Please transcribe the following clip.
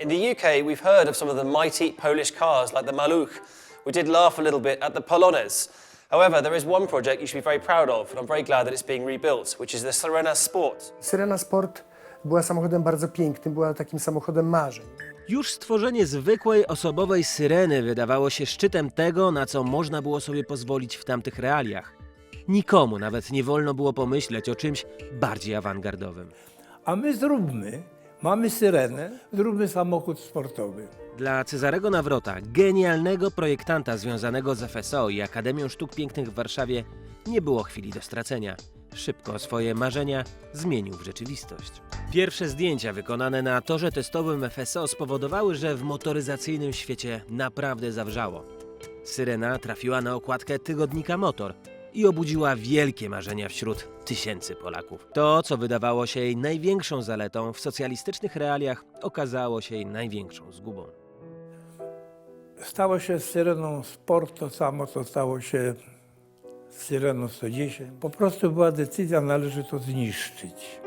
In the UK, we've heard of some of the mighty Polish cars like the Maluch. We did laugh a little bit at the Polonez. However, there is one project you should be very proud of, and I'm very glad that it's being rebuilt, which is the Sirena Sport. Syrena Sport była samochodem bardzo pięknym, była takim samochodem marzeń. Już stworzenie zwykłej osobowej syreny wydawało się szczytem tego, na co można było sobie pozwolić w tamtych realiach. Nikomu nawet nie wolno było pomyśleć o czymś bardziej awangardowym. A my zróbmy, mamy syrenę, zróbmy samochód sportowy. Dla Cezarego Nawrota, genialnego projektanta związanego z FSO i Akademią Sztuk Pięknych w Warszawie, nie było chwili do stracenia. Szybko swoje marzenia zmienił w rzeczywistość. Pierwsze zdjęcia wykonane na torze testowym FSO spowodowały, że w motoryzacyjnym świecie naprawdę zawrzało. Syrena trafiła na okładkę tygodnika Motor i obudziła wielkie marzenia wśród tysięcy Polaków. To, co wydawało się jej największą zaletą w socjalistycznych realiach, okazało się jej największą zgubą. Stało się z syreną sport to samo, co stało się z syreną 110. Po prostu była decyzja, należy to zniszczyć.